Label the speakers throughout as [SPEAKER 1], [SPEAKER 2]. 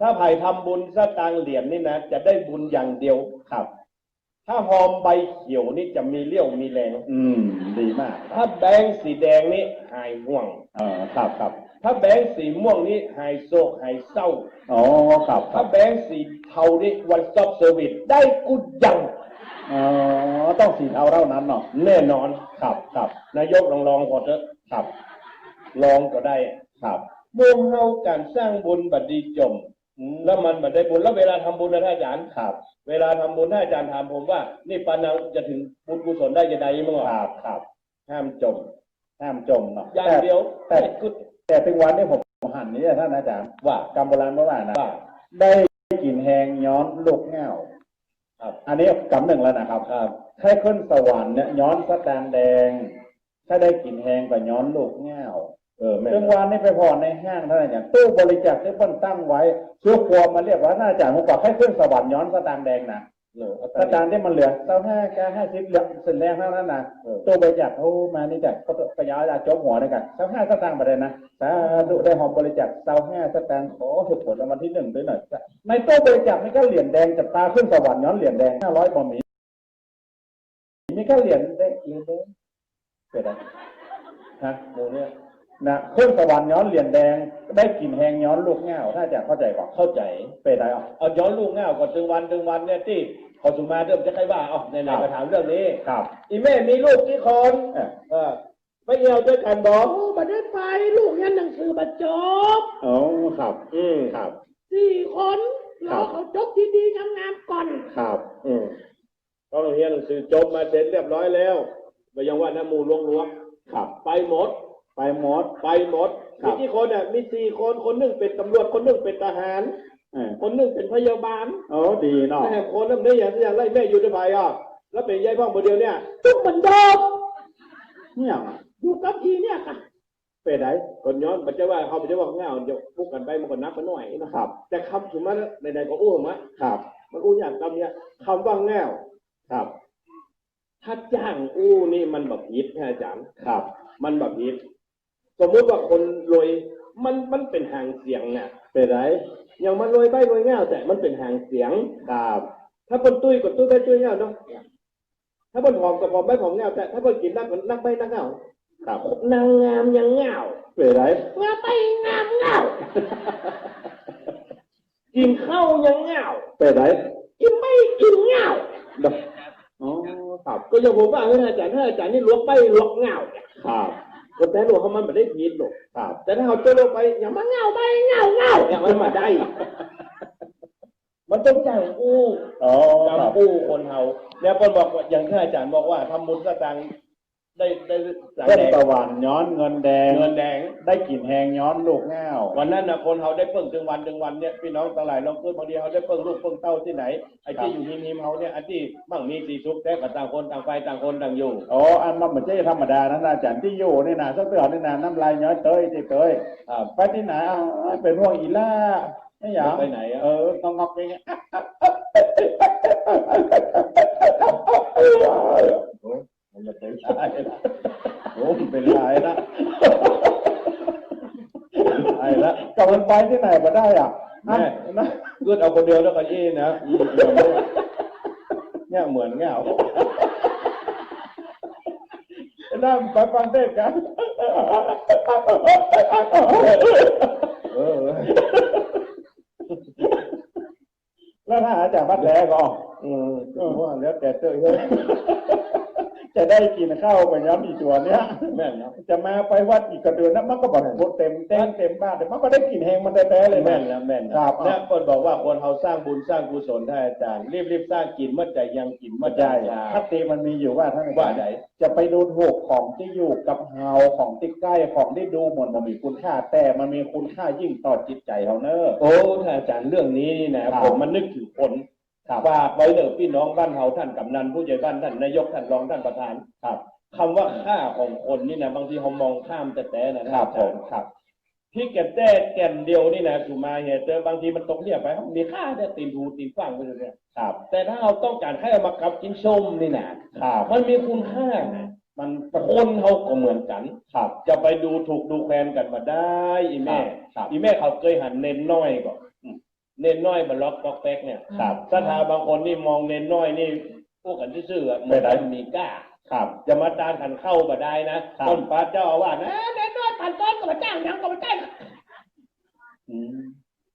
[SPEAKER 1] ถ้าไผ่ทำบุญสตางค์เหรียญนี่นะ จะได้บุญอย่างเดียว
[SPEAKER 2] ครับ
[SPEAKER 1] ถ้าหอมใบเขียวนี่จะมีเลี้ยวมีแรง
[SPEAKER 2] อืม ดีมาก
[SPEAKER 1] ถ้าแบงค์สีแดงนี่หายห่วง
[SPEAKER 2] เออครับครับ
[SPEAKER 1] ถ้าแบงค์สีม่วงนี่หายโศกหายเศร้า
[SPEAKER 2] อ๋อครับครั
[SPEAKER 1] ถ้า
[SPEAKER 2] บ
[SPEAKER 1] แบงค์สีเทานี่วันซอบเซอร์วิสได้กุดยัง
[SPEAKER 2] อ๋อต้องสีเทาเท่านั้นเนาะ
[SPEAKER 1] แน่นอน
[SPEAKER 2] ครับครับ
[SPEAKER 1] นายกลองลองๆก่อนเถอะ
[SPEAKER 2] ครับ
[SPEAKER 1] ลองก็ได้
[SPEAKER 2] ครับ
[SPEAKER 1] มุมเฮาการสร้างบุญบัดดีจม
[SPEAKER 2] อืม
[SPEAKER 1] แล้วมันบัดได้บุญแล้วเวลาทำบุญนะท่านอาจารย์
[SPEAKER 2] ครับ
[SPEAKER 1] เวลาทำบุญท่านอาจารย์ถามผมว่า นี่ปานังจะถึงบุญกุศลได้ยังไงมั้ง
[SPEAKER 2] ค
[SPEAKER 1] อะ
[SPEAKER 2] รับครับ
[SPEAKER 1] ห้ามจม
[SPEAKER 2] ห้ามจมเนาะ
[SPEAKER 1] อย่าง
[SPEAKER 2] แต่
[SPEAKER 1] เดียว
[SPEAKER 2] แต่
[SPEAKER 1] แต่กุด
[SPEAKER 2] แต่ถึงวันนี้ผมหันนี้ท่านอาจารย์
[SPEAKER 1] ว่า
[SPEAKER 2] กำโบราณเมื่อวานนะ
[SPEAKER 1] ว่า
[SPEAKER 2] ได้กลิ่นแหงย้อนลูกแง่ว
[SPEAKER 1] ครับ
[SPEAKER 2] อันนี้กำหนึ่งแล้วนะครับ
[SPEAKER 1] ครับ
[SPEAKER 2] ถ้าขึ้นสวรรค์เนี่ยย้อนสแตนแดง ถ้าได้กลิ่นแหงก็ย้อนลูกแง่ว
[SPEAKER 1] เออแม่น
[SPEAKER 2] ซึ่งวันนี้ไปพอในห้างท่านอาจารย์ตู้บริจาคที่เพิ่นตั้งไว้เชื่อครัวมาเรียกว่าท่านอาจารย์ผมบอกให้ขึ้นสวรรค์ย้อนสแตนแดงนะ
[SPEAKER 1] เออเอา
[SPEAKER 2] สแตนที่มันเหลือเจ้าห้าแค่ห้าสิบเหลือสินแรงเท่านั้นนะ
[SPEAKER 1] เออ
[SPEAKER 2] ตู้บริจาคเขามานี่จากก็กระยาจากจบหัวด้วยกันเจ้าห้าสตางค์ประเด็นนะสาธุได้หอมบริจาคเจ้าห้าสตางค์ขอถูกผลรางวัลที่หนึ่งด้วยหน่อยในตู้บริจาคนี่ก็เหรียญแดงจับตาขึ้นสวรรค์ย้อนเหรียญแดงห้าร้อยบาทมีมีแค่เหรียญแดงเหรียญแดงเป็นไรฮะ
[SPEAKER 1] หมู่เนี่ย
[SPEAKER 2] นะขึ้นสวรรค์ย้อนเหรียญแดง ได้กลิ่นแหงย้อนลูกแง่วถ้าจะเข้าใจก่อน
[SPEAKER 1] เข้าใจ
[SPEAKER 2] เป็นไรอะ
[SPEAKER 1] เอาย้อนลูกเง่าก่อนถึงวันถึงวันเนี่ยที่ขอสุมาเริ่มจะใครว่าเอาในไหน
[SPEAKER 2] ครับ
[SPEAKER 1] มาถามเรื่องนี้
[SPEAKER 2] ครับ
[SPEAKER 1] อีแม่มีลูกกี่คน
[SPEAKER 2] เออ
[SPEAKER 1] เออไม่เอี่ยวด้วยกันบอก
[SPEAKER 3] โอ้บัดได้ไปลูกเรียนหนังสือบัดจบ
[SPEAKER 2] อ๋อครับ
[SPEAKER 1] อืม
[SPEAKER 2] ครับ
[SPEAKER 3] สี่คน
[SPEAKER 2] ครั
[SPEAKER 3] รอบเขาจบดีๆงามๆก่อน
[SPEAKER 2] ครับ
[SPEAKER 1] อืมต้องเรียนหนังสือจบมาเสร็จเรียบร้อยแล้วไปยังว่าน้ำมูลล้วง
[SPEAKER 2] ครับ
[SPEAKER 1] ๆไปหมด
[SPEAKER 2] ไปหมด
[SPEAKER 1] ไปหมด
[SPEAKER 2] ครั
[SPEAKER 1] มี
[SPEAKER 2] บ
[SPEAKER 1] กี่คนอะมีสี่คนคนหนึ่งเป็นตำรวจคนหนึ่งเป็นทหาร
[SPEAKER 2] เออ
[SPEAKER 1] คนหนึ่งเป็นพยาบาล
[SPEAKER 2] โอ้ดีเนาะ
[SPEAKER 1] แม่คนนั้นได้อย่างที่อย่างไรแม่อยู่ในภายอะแล้วเป็นยายพ่องคนเดียวเนี่ย
[SPEAKER 3] ทุกเหมือนเดิม
[SPEAKER 2] เนี่ย
[SPEAKER 3] อยู่กับอีเนี่ยค่ะ
[SPEAKER 2] เป็นไร
[SPEAKER 1] คนย้อนมันจะว่าเขาไม่ใช่ว่าเงาเดี๋ยวพุกกันไปมันก็นับกันหน่อยนะครับแต่คำถึงมันในใดๆก็อู้มะ
[SPEAKER 2] ครับ
[SPEAKER 1] มันอู้อย่างคำเนี้ยคำว่าแง่ว
[SPEAKER 2] ครับ
[SPEAKER 1] ถ้าจ้างอู้นี่มันแบบผิดนะอาจารย์
[SPEAKER 2] ครับ
[SPEAKER 1] มันแบบผิด สมมุติว่าคนรวยมันมันเป็นหางเสียงเนี่ย
[SPEAKER 2] เป็นไร
[SPEAKER 1] อย่างมันรวยใบรวยเงาแต่มันเป็นหางเสียง
[SPEAKER 2] ครับ
[SPEAKER 1] ถ้าคนตุ้ยก็ตุ้ยใบตุ้ยเงาเนาะถ้าคนผอมก็ผอมใบผอมเงาแต่ถ้าคนกินนักก็นักใบนักเงา
[SPEAKER 2] ครับ
[SPEAKER 1] นางงามยังเงา
[SPEAKER 2] เป็นไร
[SPEAKER 3] เมื่อไปงามเงา
[SPEAKER 1] กินข้าวยังเงา
[SPEAKER 2] เป็นไร
[SPEAKER 3] กินไม่กินเงา
[SPEAKER 2] ดอกอ๋อครับ
[SPEAKER 1] ก็อย่างผมว่าเฮ้ยอาจารย์ถ้าอาจารย์นี่ลวกไปลวกเงาเนี่ย
[SPEAKER 2] ครับ
[SPEAKER 1] คนแต่หลวงเขามันไม่ได้ผิดหรอก
[SPEAKER 2] ครับ
[SPEAKER 1] แต่ถ้าเขาเจอลงไปอย่ามา
[SPEAKER 3] มาเงาไปเงาเงา
[SPEAKER 1] อย่ามันมาได้ มันต้องจ้างกู้
[SPEAKER 2] อ๋อค
[SPEAKER 1] จ้าง
[SPEAKER 2] รับ
[SPEAKER 1] กู้คนเฮาแล้วคนบอกว่าอย่างที่อาจารย์บอกว่าทำบุญสตังค์ ได้ได้สาม
[SPEAKER 2] เส้น
[SPEAKER 1] แดง
[SPEAKER 2] ตะวันย้อนเงินแดง
[SPEAKER 1] เงินแดง
[SPEAKER 2] ได้กลิ่นแหงย้อนลูกแง่ว
[SPEAKER 1] วันนั้นนะคนเฮาได้เพิ่งถึงวันถึงวันเนี่ยพี่น้องตางหลายลองพูดบางทีเขาได้เพิ่งลูกเพิ่งเต้าที่ไหนไอ้ที่อยู่หิมหิมๆเฮาเนี่ยไอ้ที่มั่งมีสีทุกข์แต่ก็ต่างคนต่างไปต่างคนต่างอยู่
[SPEAKER 2] อ๋ออันมันเหมือนจะธรรมดานะอาจารย์ที่อยู่นี่นะสักเตือนนี่นะน้ำลายย้อยเตยที่เตย
[SPEAKER 1] ครับ
[SPEAKER 2] ไปที่ไหนเอาเป็นห่วงอีล่าไม่อยาก
[SPEAKER 1] ไปไหนอะ
[SPEAKER 2] เออต้องงอกไปไง มันจะเป็นไรละโอ้มันเป็นไรละไอ้ละกำลังไปที่ไหนมาได้อะอะนะ
[SPEAKER 1] เลือดเอาคนเดียวแล้วก็ยี่นะอืมเดี๋ยวเนี่ยเหมือนเงา
[SPEAKER 2] นั่งไปฟังเทศกัน
[SPEAKER 1] เออ
[SPEAKER 2] แล้วถ้าอาจารย์บัดแหลก็
[SPEAKER 1] อืมก็ว่าแล้วแต่เตยเฮ้ย
[SPEAKER 2] จะได้กินข้าวไปย้ำอีกตัวเนี้ย
[SPEAKER 1] แม่นเนาะ
[SPEAKER 2] จะมาไปวัดอีกกระเดือนนั้นมันก็บอกหมดเต็มเต็มเต็มบ้านแต่มันก็ได้กินแหงมันแท้ๆเลย
[SPEAKER 1] แม่
[SPEAKER 2] นะ
[SPEAKER 1] นแล้วแม่นนะครับเนี่ยคนบอกว่าคนเขาสร้างบุญสร้างกุศลได้อาจารย์ รีบรีบสร้างกินเมื่อใจยังกินเมื่
[SPEAKER 2] ไม่
[SPEAKER 1] อใจ
[SPEAKER 2] ใช่
[SPEAKER 1] ชา
[SPEAKER 2] คติมันมีอยู่ว่าท่านอาจารย์
[SPEAKER 1] ว่าไหน
[SPEAKER 2] จะไปดูถูกของที่อยู่กับเฮาของที่ใกล้ของที่ดูเหมือนมันมีคุณค่า แต่มันมีคุณค่ายิ่งต่อจิตใจเขาเนอะ
[SPEAKER 1] โอ้ท่านอาจารย์เรื่องนี้นี่นะครับผมมันนึกถึงคน
[SPEAKER 2] ครับ
[SPEAKER 1] ฝากไว้เด้อพี่น้องบ้านเฮาท่านกำนันผู้ใหญ่บ้านท่านนายกท่านรองท่านประธาน
[SPEAKER 2] ครับ
[SPEAKER 1] คำว่าค่าของคนนี่นะบางทีเขามองข้ามแต่แต่นะ
[SPEAKER 2] ค
[SPEAKER 1] ท่าน
[SPEAKER 2] รับ
[SPEAKER 1] อา
[SPEAKER 2] ผ
[SPEAKER 1] จาร
[SPEAKER 2] ม
[SPEAKER 1] ย์
[SPEAKER 2] ครับ
[SPEAKER 1] พี่แก่นแต่แก่นเดียวนี่นะสุมาเหตุเจอบางทีมันตกเนี่ยไปเขามีค่าแต่ตีนทูตีนฟังไปเลยเนี่ย
[SPEAKER 2] ครับ
[SPEAKER 1] แต่ถ้าเราต้องการให้เอามากับกินส้มนี่นะครับมันมีคุณค่านะ
[SPEAKER 2] มัน
[SPEAKER 1] คนเขาก็เหมือนกัน
[SPEAKER 2] ครับ
[SPEAKER 1] จะไปดูถูกดูแคลนกันมาได้ อีแม่
[SPEAKER 2] ครับ
[SPEAKER 1] อีแม่เขาเคยหันเน้นน้อยก่อน เน้นน้อยบัลล็อกปอกแป๊กเนี่ย
[SPEAKER 2] ครับ
[SPEAKER 1] สถาบางคนนี่มองเน้นน้อยนี่พวกกันซื่อๆอะเหมือน
[SPEAKER 2] ไม่ได้
[SPEAKER 1] กันมีกล้า
[SPEAKER 2] ครับ
[SPEAKER 1] จะมาตานขันเข้าบ่ได้นะครับ ต้นป้าเจ้าอาวาสนะ
[SPEAKER 3] เด็กน้อยผ่านต้นกับมาจ้างยังกับมาจ้าง
[SPEAKER 2] อืม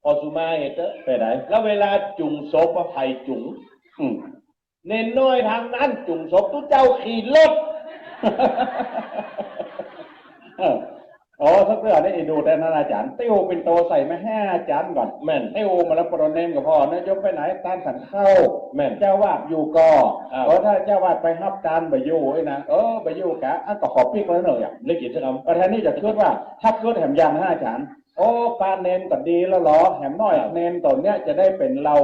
[SPEAKER 1] พอสุมาเหตุเถอะ
[SPEAKER 2] ไปไหน
[SPEAKER 1] แล้วเวลาจุงศพอะไผ่จุง
[SPEAKER 2] อืม
[SPEAKER 1] เน้นน้อยทางนั้นจุงศพทุกเจ้าขี่รถ
[SPEAKER 2] เออ อ๋อสักเสื้อได้ดูแต่นั้นอาจารย์ติ้วเป็นโตใส่มาห้าอาจารย์ก่อน
[SPEAKER 1] แม่น
[SPEAKER 2] ติ้วมาแล้วปรนเนมกับพ่อนายกไปไหนตานสันเข้า
[SPEAKER 1] แม่น
[SPEAKER 2] เจ้าวาดอยู่ก็
[SPEAKER 1] ครับ
[SPEAKER 2] เพราะถ้าเจ้าวาดไปฮับการไปอยู่ไอ้นะเออไปอยู่กะอันก็ขอปีกแล้วหน่อยอะ
[SPEAKER 1] เล็กกิจกรรม
[SPEAKER 2] ประธานนี่จะคิดว่าถ้าคิดแหมยางนะอาจารย์ โอ้ปลาเนนก็ดีแล้วเหรอแหมน้อยเนนตัวเนี้ยจะได้เป็นเรา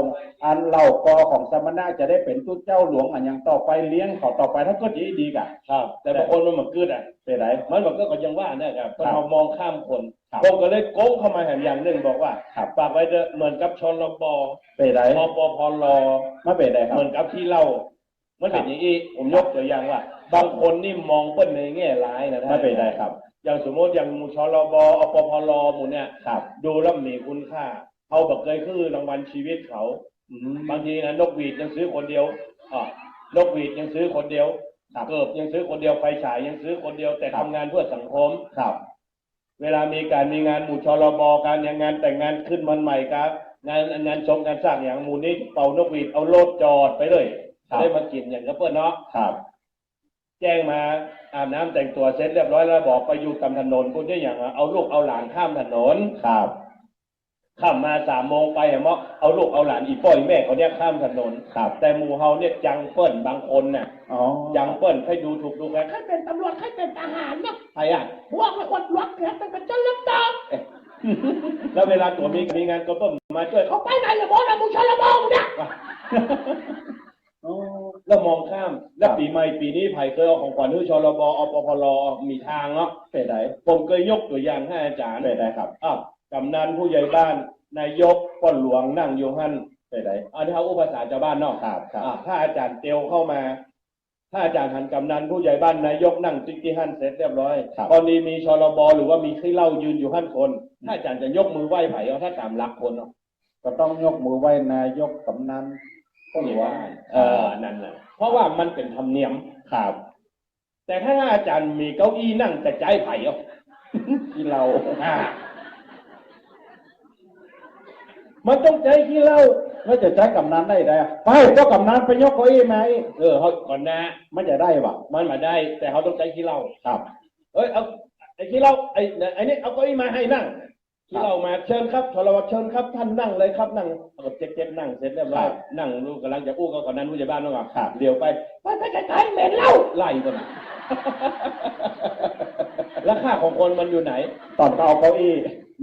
[SPEAKER 2] อันเรากอของสมณะจะได้เป็นตู้เจ้าหลวงอันอย่างต่อไปเลี้ยงเขาต่อไปถ้าก็ดีดีกะ
[SPEAKER 1] ครับ แต่บางคนมันเหมือนกึดอะ
[SPEAKER 2] เป็นไร
[SPEAKER 1] มันบอกก็ยังว่านะครับ
[SPEAKER 2] ครับ
[SPEAKER 1] เรามองข้ามคน
[SPEAKER 2] ครับ
[SPEAKER 1] ผมก็เลยโก้งเข้ามาแหมอย่างหนึ่งบอกว่า
[SPEAKER 2] ครับ
[SPEAKER 1] ฝากไว้เถอะเหมือนกับชนรบ
[SPEAKER 2] เป็นไร
[SPEAKER 1] พปพล
[SPEAKER 2] ไม่เป็นไรครั
[SPEAKER 1] เห
[SPEAKER 2] บ
[SPEAKER 1] มือนกับที่เล่า มันเป็นอย่างนี้ผมยกตัวอย่างว่า บางคนนี่มองเปิ้นในแง่ร้ายนะท่า
[SPEAKER 2] ไม่เป็นไรครับ
[SPEAKER 1] อย่างสมมติอย่างหมูชรบอปพลหมู่เนี่ย
[SPEAKER 2] ครับ
[SPEAKER 1] ดูแล้วมีคุณค่าเขาบอกเคยคือรางวัลชีวิตเขา
[SPEAKER 2] อืม
[SPEAKER 1] บางทีนะนกหวีดยังซื้อคนเดียวอ่านกหวีดยังซื้อคนเดียว
[SPEAKER 2] ครับ
[SPEAKER 1] เกิบยังซื้อคนเดียวไฟฉายยังซื้อคนเดียวแต่
[SPEAKER 2] ครั
[SPEAKER 1] ทำ
[SPEAKER 2] บ
[SPEAKER 1] งานเพื่อสังคม
[SPEAKER 2] ครับ
[SPEAKER 1] เวลามีการมีงานหมู่ชรบการอย่างงานแต่งงานขึ้นมันใหม่ครับ งานงานชมงานสร้างอย่างหมู่นี้เป่านกหวีดเอาโลดจอดไปเลย
[SPEAKER 2] ครับ
[SPEAKER 1] ได้มากินอย่างกระเพื่อนเนาะ
[SPEAKER 2] ครับ
[SPEAKER 1] แจ้งมาอาบน้ำแต่งตัวเสร็จเรียบร้อยแล้วบอกไปอยู่ตามถนนพูดได้อย่างอะเอาลูกเอาหลานข้ามถนน
[SPEAKER 2] ครับ
[SPEAKER 1] ข้ามมาสามโมงไปอะเมาะเอาลูกเอาหลานอีป้อยแม่เขาเนี่ยข้ามถนน
[SPEAKER 2] ครับ
[SPEAKER 1] แต่หมู่เฮาเนี่ยจังเปิ้นบางคนน่ะ
[SPEAKER 2] อ๋อ
[SPEAKER 1] จังเปิ้นให้ดูถูกดูแคลน
[SPEAKER 3] ใครเป็นตำรวจใครเป็นทหารนะ
[SPEAKER 1] ใครอะ
[SPEAKER 3] พวกไม่อดรถแกตั้งแต่เจ้าเล่มดอง
[SPEAKER 1] แล้วเวลาตัวมีมีงานก็เปิ้นมาช่วยเขา
[SPEAKER 3] เขาไปไหนละบอนะมึงชลบองเนี่ย
[SPEAKER 2] อ๋อ
[SPEAKER 1] แล้วมองข้ามแล้วปีใหม่ปีนี้ไผ่เคยเอาของขวัญให้ชรบอปพลมีทางเนาะ
[SPEAKER 2] เป็นไร
[SPEAKER 1] ผมเคยยกตัวอย่างให้อาจารย์
[SPEAKER 2] เป็นไรครับ
[SPEAKER 1] อ้าวกำนันผู้ใหญ่บ้านนายกป้อนหลวงนั่งอยู่หัน
[SPEAKER 2] เป็นไร
[SPEAKER 1] อันนี้เขาอุปสาชาวบ้านเนาะ
[SPEAKER 2] ครับครับ
[SPEAKER 1] อ่าถ้าอาจารย์เตียวเข้ามา ถ้าอาจารย์หันกำนันผู้ใหญ่บ้านนายกนั่งติ๊กที่หันเสร็จเรียบร้อย
[SPEAKER 2] ครับ
[SPEAKER 1] ตอนนี้มีชรบหรือว่ามีขี้เหล้ายืนอยู่หันคน ถ้าอาจารย์จะยกมือไหว้ไผ่เอาถ้าตามหลักคนเนาะ
[SPEAKER 2] ก็ต้องยกมือไหว้นายกกำนัน ผู้หลวง
[SPEAKER 1] เออนั่นแหละเพราะว่ามันเป็นธรรมเนียม
[SPEAKER 2] ครับ
[SPEAKER 1] แต่ถ้าอาจารย์มีเก้าอี้นั่งแต่ใจไผ่เอา
[SPEAKER 2] ที่เรา
[SPEAKER 1] อ่ามันต้องใจขี้เหล้า
[SPEAKER 2] แล้วจะใช้กำนันได้ไงอะไปเจ้ากำนันไปยกเก้าอี้ไหม
[SPEAKER 1] เออเขาก่อนนะ
[SPEAKER 2] มันจะได้ปะ
[SPEAKER 1] มันมาได้ แต่เขาต้องใจขี้เหล้า
[SPEAKER 2] ครับ
[SPEAKER 1] เอ้ยเอาไอ้ขี้เหล้าไอ้ไอ้นี่เอาเก้าอี้มาให้นั่ง ขี้เหล้ามาเชิญครับทรวเชิญครับท่านนั่งเลยครับนั่งเอาเจ๊กเจ๊กนั่งเสร็จเรียบร้อยนั่งลูกกำลังจะอู้ก็ก่อนนั้นผู้ใหญ่บ้านต้องอะ
[SPEAKER 2] ครับ
[SPEAKER 1] เดี๋ยวไป
[SPEAKER 3] ไปไปไกลๆเหม็นเหล้า
[SPEAKER 1] ไล่คนราคาของคนมันอยู่ไหน
[SPEAKER 2] ตอนเขาเอาเก้าอี้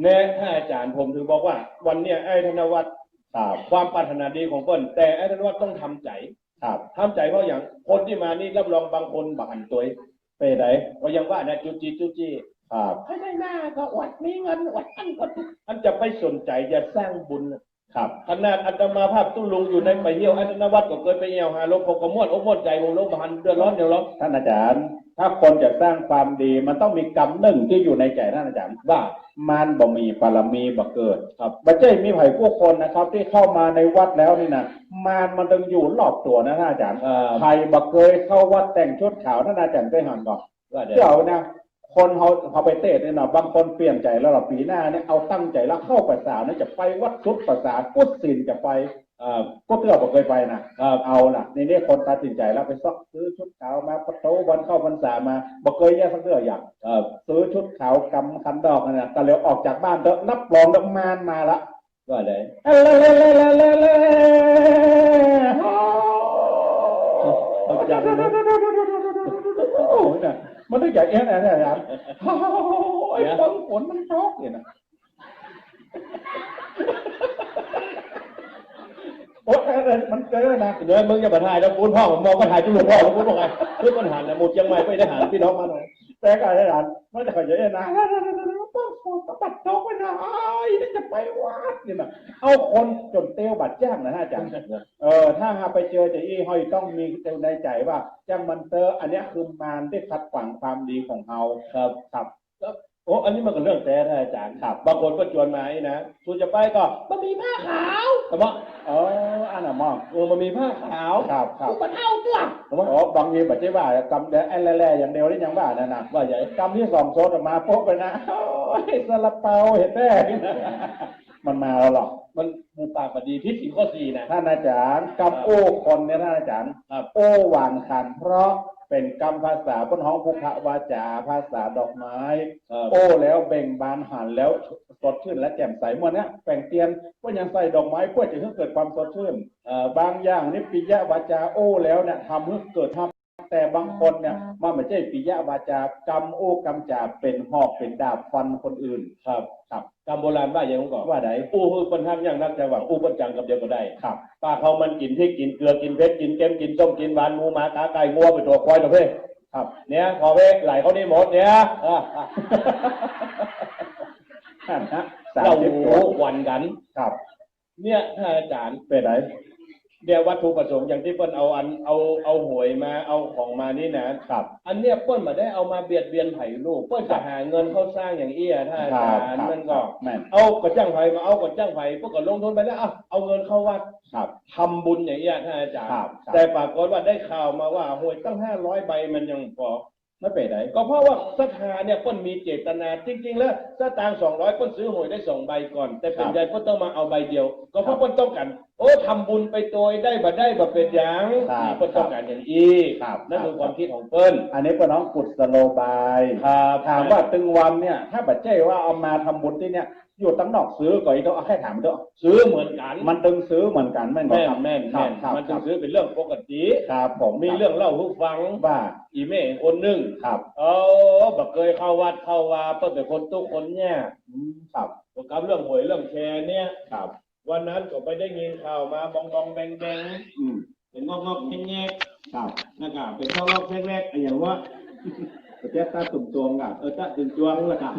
[SPEAKER 1] แน่ถ้าอาจารย์ผมถึงบอกว่า วันเนี้ยไอ้ธนวัฒน์
[SPEAKER 2] ครับ
[SPEAKER 1] ความปรารถนาดีของเปิ้ลแต่ไอ้ธนวัฒน์ต้องทำใจ
[SPEAKER 2] ครับ
[SPEAKER 1] ทำใจเพราะอย่างคนที่มานี่รับรองบางคนบักหันตัวเอง
[SPEAKER 2] ไปไหน
[SPEAKER 1] ก็ยังว่านะจุจีจุจี
[SPEAKER 2] ครับ
[SPEAKER 3] ใครได้หน้าก็อวดมีเงินอวดอันอวด
[SPEAKER 1] อันจะไปสนใจจะสร้างบุญน่ะ
[SPEAKER 2] ครับ
[SPEAKER 1] ขนาดอัตมาภาพตุ้ลุงอยู่ในไปเที่ยวอัตนวัฒน์ก็เคยไปเที่ยวหาหลวงพ่อกระม่วนอกม่วนใจวงหลวงบักหันเดือดร้อนเดือดร้อน
[SPEAKER 2] ท่านอาจารย์ ถ้าคนจะสร้างความดีมันต้องมีกรรมหนึ่งที่อยู่ในใจท่านอาจารย์
[SPEAKER 1] ว่า
[SPEAKER 2] มันบ่มีปรมีบ่เกิดครับบัจเจ้มีไผ่ผู้คนนะครับ ที่เข้ามาในวัดแล้วนี่นะมารมันต้องอยู่รอบตัวนะท่านอาจารย์
[SPEAKER 1] เอ่อ
[SPEAKER 2] ใครบ่เคยเข้าวัดแต่งชุดขาวท่านอาจารย์เคยหันก่อน
[SPEAKER 1] ว่าเดี๋ยว
[SPEAKER 2] เดี๋ยวนะ คนเขาเขาไปเตะเนี่ยนะบางคนเปลี่ยนใจแล้วปีหน้าเนี่ยเอาตั้งใจแล้วเข้าภาษาเนี่ยจะไปวัดชุดภาษากุศศิลจะไป
[SPEAKER 1] เอ่อ
[SPEAKER 2] ก็เตือบอกเคยไปนะเอาล่ะในนี่คนตัดสินใจแล้วไปซอกซื้อชุดขาวมาประตูวันเข้าพรรษามาบอกเคยแยกสักเตืออย่าง
[SPEAKER 1] เออ
[SPEAKER 2] ซื้อชุดขาวกำคันดอกนั่นนะก็เร็วออกจากบ้านเถอะนับรองดอกมานมาละ
[SPEAKER 1] ว่าเดี๋ยว
[SPEAKER 2] เอ้ยเล่เล่เล่เล่เล่เล่
[SPEAKER 1] เอาจังน
[SPEAKER 2] โอ้ยน่ะ มันต้องใหญ่เอ๊ะนะเนี่ยอาจารย์โอ้ยฟังฝนมันตกเนี่ยนะโอ้ยเอ้ยเอ้ยมันเกินนะ
[SPEAKER 1] เดี๋ยวมึงจะมาถ่ายแล้วปูนพ่อผมมองมาถ่ายจุลุงพ่อแล้วปูนบอกไงคือปัญหาเนี่ยหมดเชียังไม่ไม่ได้หาพี่น้องมาหน่อย
[SPEAKER 2] แต่ก็อาจารย์มันจะขยันนะต้องฝนต้องปัดจกไปนะไอ้นี่จะไปวัดเนี่ยนะเอาคนจนเตี้ยวบัดแจ้งนะอาจารย์เออถ้าหาไปเจอเจะอี้ห้อยต้องมีในใจว่าจังมันเตอร์อันนี้คือมารที่ขัดขวางความดีของเรา
[SPEAKER 1] ครับ
[SPEAKER 2] ครับ
[SPEAKER 1] โอ้อันนี้มันก็เรื่องแต่ท่านอาจารย์
[SPEAKER 2] ครับ
[SPEAKER 1] บางคนก็ชวนมาไอ้นะคุณจะไปก็
[SPEAKER 3] มันมีผ้าขาว
[SPEAKER 1] แต่ว่า
[SPEAKER 2] เอออันน่ะมอง
[SPEAKER 1] เออมันมีผ้าขาว
[SPEAKER 2] ครับครับ
[SPEAKER 3] กูก็เท่าเตื้อ
[SPEAKER 2] แต่ว่าอ๋อบางทีแบบที่ว่ากำเดียวไอ้แร่ๆอย่างเดียวนี่ยังว่านะนะ
[SPEAKER 1] ว่าใหญ่
[SPEAKER 2] กำที่สองโซดออกมาปุ๊บไปนะโอ้ยซาลาเปาเห็นแน่มันมาแล้วหรอก
[SPEAKER 1] มันมูปากบดีที่สี่ข้อสี่นะ
[SPEAKER 2] ท่านอาจารย์กำโอ้คนเนี่ยท่านอาจารย์
[SPEAKER 1] ครับ
[SPEAKER 2] โอ้หวานขันเพราะ เป็นกำภาษาบนห้องภูพะวาจาภาษาดอกไม้
[SPEAKER 1] เออ
[SPEAKER 2] โอ้แล้วเบ่งบานหันแล้วสดชื่นและแจ่มใสเมื่อนี้แป่งเตียนก็ยังใส่ดอกไม้เพื่อจะให้เกิดความสดชื่นเอ่อบางอย่างนี่ปิยะวาจาโอ้แล้วเนี่ยทำให้เกิดทำ แต่บางคนเนี่ยมันไม่ใช่ปิยะวาจากำโอ้กำจาเป็นหอกเป็นดาบฟันคนอื่น
[SPEAKER 1] ครับ
[SPEAKER 2] ครับ
[SPEAKER 1] กรรมโบราณว่าอย่างนั้นก่อน
[SPEAKER 2] ว่าไหน
[SPEAKER 1] อู้คือคนห้ามอย่างนักแต่ว่าอู้คนจังกับเดียวก็ได้
[SPEAKER 2] ครับ
[SPEAKER 1] ป้าเขามันกินพริกกินเกลือกินเผ็ดกินเค็มกินส้มกินหวานหมูหมากาไก่งัวไปตัวควายตัวเพ่
[SPEAKER 2] ครับ
[SPEAKER 1] เนี่ยพอเพ่ไหลเขานี่หมดเนี่ยอะอะ
[SPEAKER 2] ท่านนะสาม
[SPEAKER 1] เรา
[SPEAKER 2] สิบ
[SPEAKER 1] โห
[SPEAKER 2] ตัว
[SPEAKER 1] วันกัน
[SPEAKER 2] ครับ
[SPEAKER 1] เนี่ยท่านอาจารย์
[SPEAKER 2] เป็นไหน
[SPEAKER 1] เดี๋ยววัตถุประสงค์อย่างที่เปิ้นเอาอันเอาเอาหวยมาเอาของมานี่นะครับ อันเนี้ยเปิ้นมาได้เอามาเบียดเบียนไผ่ลูกเปิ้นจะหาเงินเขาสร้างอย่างเอี้ยท่านอา
[SPEAKER 2] ค
[SPEAKER 1] จา
[SPEAKER 2] รับ
[SPEAKER 1] รย์
[SPEAKER 2] ครับ
[SPEAKER 1] มันก็
[SPEAKER 2] แม่น
[SPEAKER 1] เอากระจ้างไผ่มาเอากระจ้างไผ่พวกก็ลงทุนไปแล้วอะเอาเงินเข้าวัด
[SPEAKER 2] ครับ
[SPEAKER 1] ทำบุญอย่างเงี้ยท่านอาจารย์
[SPEAKER 2] ครับครับ
[SPEAKER 1] แต่ปรากฏว่าได้ข่าวมาว่าหวยตั้งห้าร้อยใบมันยังพอ
[SPEAKER 2] ไม่เป็นไหน
[SPEAKER 1] ก็เพราะว่าศรัทธาเนี่ยเปิ้นมีเจตนา จริง ๆ แล้วสตางค์สองร้อยเปิ้นซื้อหวยได้สองใบก่อน แต่เป็นใหญ่เปิ้นต้องมาเอาใบเดียว ก็เพราะเปิ้นต้องการโอ้ทำบุญไปโดยได้บ่ได้บ่เป็นหยัง
[SPEAKER 2] ครับ
[SPEAKER 1] นี่เปิ้นต้องการอย่างอีก
[SPEAKER 2] ครับ
[SPEAKER 1] นั่นคือความคิดของเปิ้น
[SPEAKER 2] อันนี้เป็นน้องกุศโลบาย
[SPEAKER 1] ครับ
[SPEAKER 2] ถามว่าตึงวันเนี่ย ถ้าบัจเจ้ว่าเอามาทำบุญที่เนี่ย อยู่ตั้งนอกซื้อก่อนอีกต้องเอาแค่ถามมันเถอะ
[SPEAKER 1] ซื้อเหมือนกัน
[SPEAKER 2] มันตึงซื้อเหมือนกันแม่นบ่
[SPEAKER 1] แม่น
[SPEAKER 2] ครับ
[SPEAKER 1] แม่น
[SPEAKER 2] ครั
[SPEAKER 1] แม่
[SPEAKER 2] บ
[SPEAKER 1] น
[SPEAKER 2] ครับ
[SPEAKER 1] มัน
[SPEAKER 2] ค
[SPEAKER 1] ต้อ
[SPEAKER 2] รั
[SPEAKER 1] ง
[SPEAKER 2] บ
[SPEAKER 1] ซื้อเป็นเรื่องปกติ
[SPEAKER 2] ครับผม
[SPEAKER 1] มีเรื่องเล่าให้ฟัง
[SPEAKER 2] ว่า
[SPEAKER 1] อีแม่คนหนึง
[SPEAKER 2] ครับ
[SPEAKER 1] เออบักเคยเข้าวัดเข้าวาเปิ้นเป็นคนทุกคนเนี่ย
[SPEAKER 2] อืมครับ
[SPEAKER 1] กับเรื่องหวยเรื่องแชร์เนี่ย
[SPEAKER 2] ครับ
[SPEAKER 1] วันนั้นก็ไปได้ยินข่าวมาบองบองแบงแบง
[SPEAKER 2] อืม
[SPEAKER 1] เป็นงอกงอกแงกแงก
[SPEAKER 2] ครับ
[SPEAKER 1] นะครับเป็นงอกงอกแงกแงกอะไรอย่างว่า
[SPEAKER 2] บัจเจ้ตาตุ่มตวงกับ
[SPEAKER 1] เออตะถึงจวงละครับ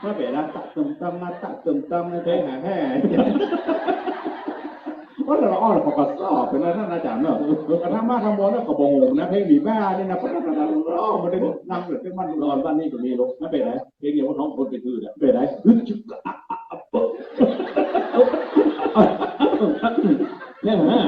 [SPEAKER 2] ไม่เป็นนะตะตุ่มตำมมาตะตุ่มตำนะ
[SPEAKER 1] เพลงหาแห่
[SPEAKER 2] ว่าเราอ้อนเขาก็สอบเป็นนะท่านอาจารย์เนอะกระทั่งมาทำบอลแล้วก็บงงนะเพลงหนีบ้านี่นะเพราะเราเราไม่ได้นั่งหรือเป็นมัน
[SPEAKER 1] นอนบ้านนี้ก็มีลูกไม่เป็นไรเพลงเดียวว่าท้องคนไปคือเนี่ย
[SPEAKER 2] เป็นไร
[SPEAKER 1] เนี่ยฮะอย่างว่าก็ทุก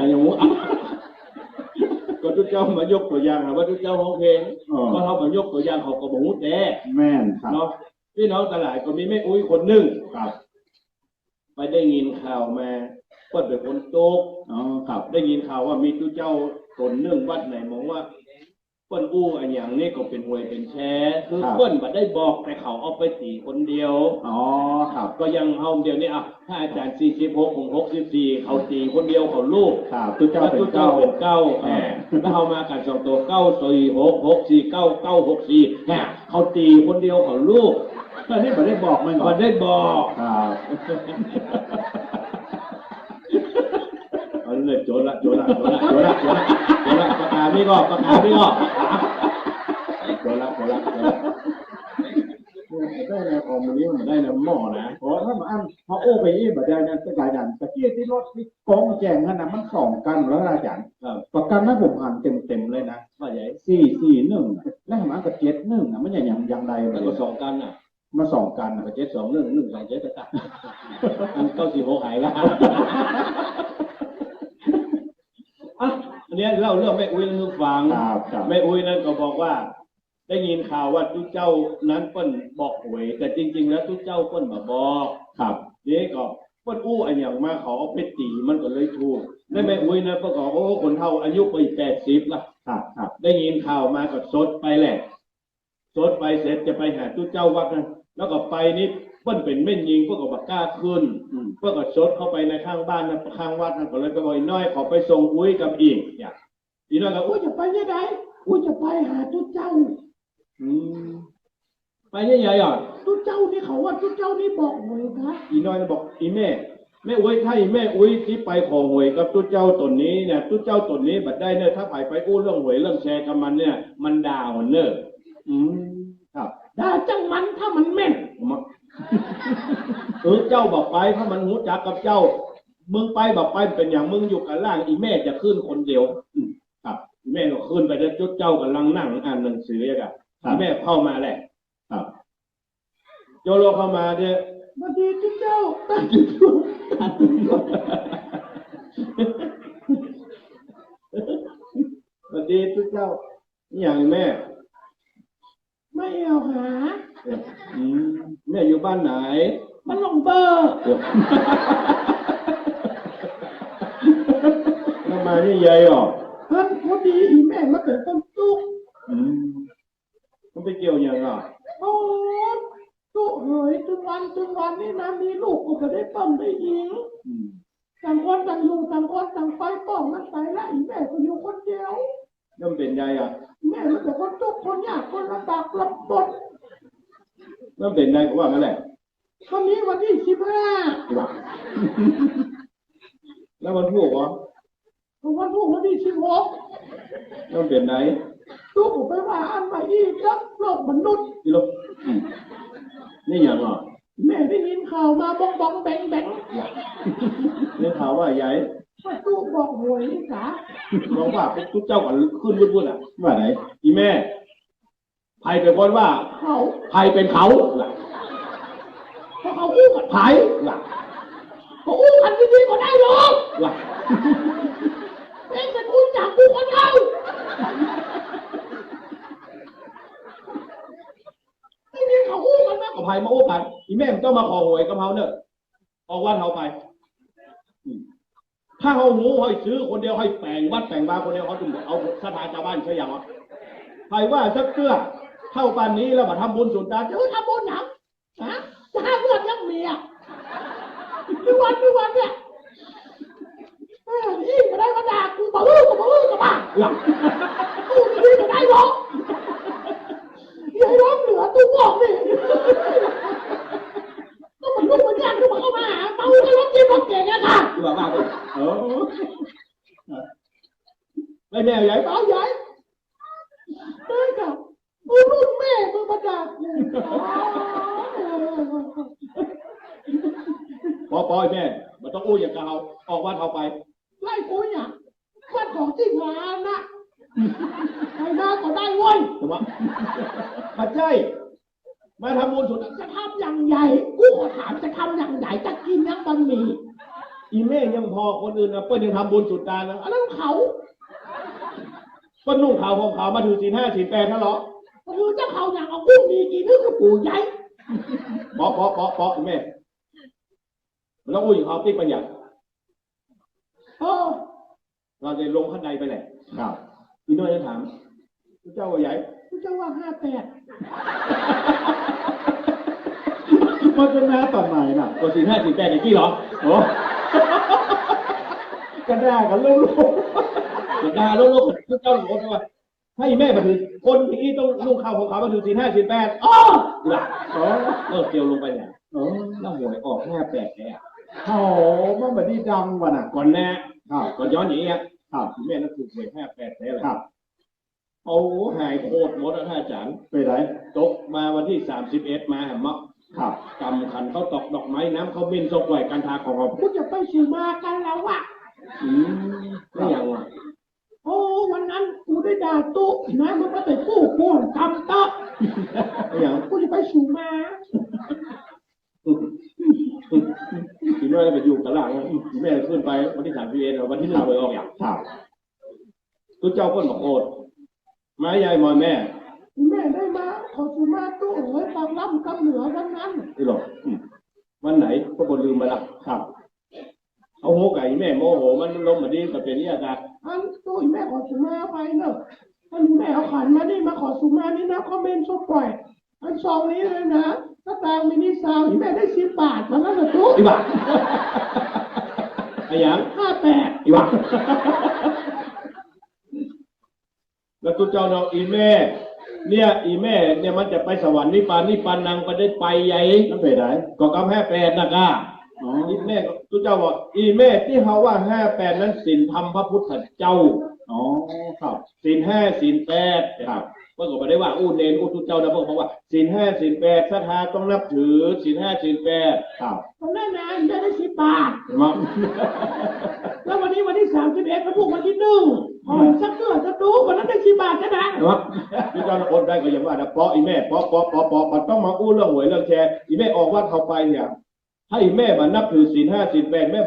[SPEAKER 1] เจ้ามายกตัวอย่างนะว่าทุกเจ้าร้องเพลง
[SPEAKER 2] อ๋อ
[SPEAKER 1] ก็เขามายกตัวอย่างเขาก็บอกว่าแต่
[SPEAKER 2] แม่นครับ
[SPEAKER 1] เนาะพี่น้องตลาดก็มีแม่อุ้ยคนหนึ่ง
[SPEAKER 2] ครับ
[SPEAKER 1] ไปได้ยินข่าวมาเปิ้นเป็นคนโตก
[SPEAKER 2] อ๋อครับ
[SPEAKER 1] ได้ยินข่าวว่ามีตู้เจ้าตนเนื่องวัดไหนมองว่า เปิ้นอู้อันอย่างนี้ก็เป็นหวยเป็นแชร์คือเปิ้นมาได้บอกแต่เขาเอาไปตีคนเดียว
[SPEAKER 2] อ๋อครับ
[SPEAKER 1] ก็ยังเฮาเดียวนี้อะถ้าอาจารย์46ของ64เขาตีคนเดียวเขาลูก
[SPEAKER 2] ครับตุ้เจ้า
[SPEAKER 1] แล้ว
[SPEAKER 2] เป็น
[SPEAKER 1] ตู้เจ้า
[SPEAKER 2] เจ้า
[SPEAKER 1] เป็นเก้าแหมแล้วเฮามากันสองตัวเก้าสี่หกหกสี่เก้าเก้าหกสี่แหมเขาตีคนเดียวเขาลูก
[SPEAKER 2] อันนี้ไม่ได้บอกมันก่อ
[SPEAKER 1] มันนได้บอก
[SPEAKER 2] ครับ
[SPEAKER 1] เอาเลยโจรละโจรละโจรละโจรละโจรละประกาศไม่ก็ประกาศไม่ก็โจรละโจรละโจรละ
[SPEAKER 2] ได้ในของมันนี้มัน
[SPEAKER 1] ได้นะหม้อนะ
[SPEAKER 2] โอ้ถ้ามาอันพอโอ้ไปยี่บัดเดียวนั้นสกายดันตะกี้ที่รถที่กองแจงนั่นนะมันสองกันแล้วอาจารย์
[SPEAKER 1] ครับ
[SPEAKER 2] ประกันนะผมอ่านเต็มเต็มๆเลยนะ
[SPEAKER 1] ว่าใหญ่
[SPEAKER 2] สี่สี่หนึ่งแล้วมากับเจ็ดหนึ่งนะมันอย่างอย่างย่างใด
[SPEAKER 1] แล้วก็สองกันน่ะ
[SPEAKER 2] มาสองกันนะ
[SPEAKER 1] เจ็ดสองหนึ่งหนึ่งสองเจ็ดตะอันเก้าสี่หกหายละอะอัน เนี้ยเล่าเรื่องแม่อุ้ยให้ฟัง
[SPEAKER 2] ครับครับ
[SPEAKER 1] แม่อุ้ยนั่นก็บอกว่า ได้ยินข่าวว่าทุกเจ้านั้นเปิ้นบอกหวย แต่จริง ๆ แล้วทุกเจ้าเปิ้นมาบอก
[SPEAKER 2] ครับ
[SPEAKER 1] นี่ก็เปิ้นอู้อันอย่างมาเขาเอาไปตีมันก็เลยถูกได้แม่อุ้ยนะประกอบโอ้คนเฒ่าอายุไปแปดสิบละ
[SPEAKER 2] ครับครับ
[SPEAKER 1] ได้ยินข่าวมาก็สดไปแหละสดไปเสร็จจะไปหาทุกเจ้าวัดนะแล้วก็ไปนี่เปิ้นเป็นเม่นยิงพวกก็บักกล้าขึ้น
[SPEAKER 2] อืม
[SPEAKER 1] เพื่อก็ชดเข้าไปในข้างบ้านนะข้างวัดนะก็เลยไปบอกอีน้อยขอไปส่งอุ้ยกับอีกอย่า อีน้อยก็อุ้ยจะไปยังไงอุ้ยจะไปหาตุ๊เจ้า
[SPEAKER 2] อืม
[SPEAKER 1] ไปยังไงอะ
[SPEAKER 3] ตุ๊เจ้านี่เขาว่าตุ๊เจ้านี่บอกหวยนะ
[SPEAKER 1] อีน้อยก็บอกอีแม่แม่อุ้ยถ้าอีแม่อุ้ยที่ไปขอหวยกับตุ๊เจ้าตนนี้เนี่ยตุ๊เจ้าตนนี้บัดได้เนี่ยถ้าไปไปอู้เรื่องหวยเรื่องแชร์กับมันเนี่ย มันด่ามันเนอะ
[SPEAKER 2] อืมครับ
[SPEAKER 3] ด่าจังมันถ้ามันแม่น
[SPEAKER 1] มาเออเจ้าบอกไปถ้ามันหูจักกับเจ้ามึงไปบอกไปเป็นอย่างมึงอยู่กันล่างอีแม่จะขึ้นคนเดียว
[SPEAKER 2] ครับ
[SPEAKER 1] แม่ก็ขึ้นไปแล้วจุดเจ้ากำลังนั่งอ่านหนังสืออย่างอะแม่เข้ามาแหละ
[SPEAKER 2] ครับ
[SPEAKER 1] โยโรเข้ามาเนี่ย
[SPEAKER 3] มาดีทุกเจ้าตั้งอยู่ตัวตั้งอยู่ตัว
[SPEAKER 1] สวัสดีทุกเจ้านี่อย่างแม่
[SPEAKER 3] ไม่เอาหา
[SPEAKER 1] อืมแม่อยู่บ้านไหน
[SPEAKER 3] มันลงเบอร์
[SPEAKER 1] เดี๋ยวแล้วมานี่ยายหรอ
[SPEAKER 3] เพิ่นพอดีอีแม่มาเป็นคนตุก
[SPEAKER 1] อืมมันไปเกี่ยวอย่างอะ
[SPEAKER 3] โอ้ตุกเฮ้ยถึงวันถึงวันนี้นะมีลูกกูก็ได้ปั้มได้ยิง
[SPEAKER 1] อืม
[SPEAKER 3] ต่างคนต่างอยู่ต่างคนต่างไปป้องมันไปละอีแม่ก็อยู่คนเดียว
[SPEAKER 1] ย่อมเป็นยายอะ
[SPEAKER 3] แม่มันเป็นคนทุกข์คนยากคนลำบากลำบน
[SPEAKER 1] ย่อมเป็นยายก็ว่างั้นแหละ
[SPEAKER 3] วันนี้วันที่สิบห้า
[SPEAKER 1] ที่ว่าแล้วมันพูดเห รอ
[SPEAKER 3] วันพรุ่งวันที่สิบหก
[SPEAKER 1] ย่อมเป็นไหน
[SPEAKER 3] ลูกผมไปว่าอันใหม่อีกแล้วโลกมนุษย์
[SPEAKER 1] ที่ลบอืมนี่อย่างอะ
[SPEAKER 3] แม่ได้ยินข่าวมาบองบองแบงแบง
[SPEAKER 1] เรื่องข่าวว่ายาย
[SPEAKER 3] ว่าลูกบอกหวยนี่กะ
[SPEAKER 1] มองว่าทุกเจ้ากันขึ้นวุ่นๆอะว่าไหนอีแม่ไผ่เป็นคนว่า
[SPEAKER 3] เขา
[SPEAKER 1] ไผ่เป็นเขาล่ะ
[SPEAKER 3] เพราะเขาอู้กัน
[SPEAKER 1] ไผ่ล่ะ
[SPEAKER 3] เขาอู้กันดีๆก็ได้หรอก
[SPEAKER 1] ล่ะ
[SPEAKER 3] เองจะอู้จากกูคนเดียวไม่มีเขาอู้กันนะ
[SPEAKER 1] ก็ไผ่มาโอ้กัน อีแม่ต้องมาขอหวยกับเขาเนอะออกวัดเขาไปถ้าเขาหูให้ซื้อคนเดียวให้แปลงวัดแปลงบาคนเดียวเขาถึงเอาสถานชาวบ้านใช่ยังอะไผ่ว่าสักเกื้อเท่าปานนี้แล้วมาทำบุญสุนทาน
[SPEAKER 3] เดี๋ยวทำบุญหนังนะจะห้าเพื่อนยังเมียทุกวันทุกวันเนี่ยเอออีกมาได้มาด่ากูบอกเออกูบอกเออกูบ้า
[SPEAKER 1] หลัง
[SPEAKER 3] กูนี่ได้หรอกอย่าให้ร้องเหลือตู้บอกนี่ก็มันลูกมันยากที่มันเข้ามาหาเมาก็ร้องกินร้องเก่งอะค่ะ
[SPEAKER 1] ที่ว่าบ้าไปเออไม่แน่ใหญ่
[SPEAKER 3] สาวใหญ่ได้ค่ะกูรุ่นแม่มึงมาด่ากู
[SPEAKER 1] ปอปอยแม่มันต้องอู้อย่างกับเขาออกวัดเขาไป
[SPEAKER 3] ไล่กูเนี่ยวันของที่งานนะใครมาก็ได้เว้ย
[SPEAKER 1] ถูกไหมปัจจัยมาทำบุญสุนทาน
[SPEAKER 3] จะทำอย่างใหญ่ กูขอถามจะทำอย่างใหญ่จะกินยังบะหมี่
[SPEAKER 1] อีแม่ยังพอคนอื่นนะเปิ้ลยังทำบุญสุดตานนะ
[SPEAKER 3] อันนั้นเขา
[SPEAKER 1] เปิ้ลนุ่งขาวห่มขาวมาถือศีลห้าศีลแปดนั่นเหรอ
[SPEAKER 3] คือเจ้าเขาอย่างเอากุ้งดีกินนึกกับปู่ใหญ่
[SPEAKER 1] ปอปอปอปอคุณแม่มันต้องอู้อย่างเขาติ๊กปัญญา
[SPEAKER 3] เออ
[SPEAKER 1] เราจะลงขั้นใดไปแหละครับอีน้อยจะถามเจ้าว่าใหญ่
[SPEAKER 3] กูจะว่าห้าแปด
[SPEAKER 2] มันจะน้าตอนไหนน่ะ
[SPEAKER 1] ตัวศีลห้าศีลแปดอย่างกี้เหรอโอ้
[SPEAKER 2] กระด้ากันลูก
[SPEAKER 1] สุดาลูกๆเจ้าหลวงว่าให้แม่มาถือคนที่ต้องนุ่งขาวห่มขามาถือศีลห้าศีลแปดอ๋อหลัก
[SPEAKER 2] โอ้
[SPEAKER 1] เลิกเกี่ยวลงไปเนี่ย
[SPEAKER 2] โอ้
[SPEAKER 1] น้าหวยออกห้าแปดแค่
[SPEAKER 2] โหมันแบบนี้ดังว่ะน่ะ
[SPEAKER 1] ก่อนแน่
[SPEAKER 2] ครับ
[SPEAKER 1] ก่อนย้อนอย่างเงี้ย
[SPEAKER 2] ครับ
[SPEAKER 1] แม่นั่นถูกหวยห้าแปดแท้เลย
[SPEAKER 2] ครับ
[SPEAKER 1] เอาหายโคตรหมดแล้วท่านอาจารย์
[SPEAKER 2] ไปไหน
[SPEAKER 1] ตกมาวันที่สามสิบเอ็ดมาหมะ
[SPEAKER 2] ครับ
[SPEAKER 1] กำขันเขาตอกดอกไม้น้ำเขาบินสกไหวกันทาของเรา
[SPEAKER 3] กูจะไปสู่มากันแล้วอะ
[SPEAKER 1] อืมไม่อย่างว่ะ
[SPEAKER 3] โอ้วันนั้นกูได้ด่าตุ๊นะมันก็แต่กู้กูกำตะ
[SPEAKER 1] ไม่อย่าง
[SPEAKER 3] กูจะไปสู่มา
[SPEAKER 1] ทีแม่ไปอยู่กับหลังแม่ขึ้นไปวันที่สามสิบเอ็ดวันที่หนึ่งเลยออกอย่าง
[SPEAKER 2] ครับ
[SPEAKER 1] ตุเจ้าก้นบอกโอดไม้ยายมอยแม่
[SPEAKER 3] แม่ได้มาขอสู่มาตุ๊เอ้ยฟังรับกับเหนือวันนั้น
[SPEAKER 1] ที่หรอกอืมวันไหนพวกคนลืมไปละ
[SPEAKER 2] ครับ
[SPEAKER 1] เอาโหไก่แม่โมโหมันลมมาดีกับเป็นนี่อาจารย์
[SPEAKER 3] อันตุ๊แม่ขอสู่มาไปเนอะอันแม่เอาขันมานี่มาขอสู่มานี่นะคอมเมนต์ชดปล่อยอันสองนี้เลยนะถ้าตางมินิซาวแม่ได้สิบบาทมันก็จะตุ๊
[SPEAKER 1] อีบ้าไอ้หยัง
[SPEAKER 3] ห้าแปด
[SPEAKER 1] อีบ้าแล้วตุเจ้าเนาะอีแม่เนี่ยอีแม่เนี่ยมันจะไปสวรรค์นิพพานนิพพานนางไปได้ไปใหญ่
[SPEAKER 2] นั่นไปไหน
[SPEAKER 1] ก็กำแห่แปดนะก้า
[SPEAKER 2] อี
[SPEAKER 1] แม่ทุเจ้าบอกอีแม่ที่เขาว่าห้าแปดนั้นสินทำพระพุทธเจ้า
[SPEAKER 2] อ๋อครับ
[SPEAKER 1] สินห้าสินแปดครับเมื่อก่อนได้ว่าอู้เนรอู้ทุเจ้านะพวกเขาว่าสินห้าสินแปดศรัทธาต้องนับถือสินห้าสินแปด
[SPEAKER 2] ครับ
[SPEAKER 3] ตอนนั้นนะได้ได้สิบบาท
[SPEAKER 1] ครั
[SPEAKER 3] แล้ววันนี้วันที่สามสิบเอ็ดพระพุทธวันที่หนึ่งพอสักเกือบจะดูวันนั้นได้สิบบาทนะ
[SPEAKER 1] ครับทุเจ้าคนได้ก็ยังว่านะเพราะอีแม่เพราะเพราะเพราะเพราะมันต้องมาอู้เรื่องหวยเรื่องแชร์อีแม่ออกว่าเขาไปเนี่ย ให้แม่มานับถือศีลห้าศีลแปดแม่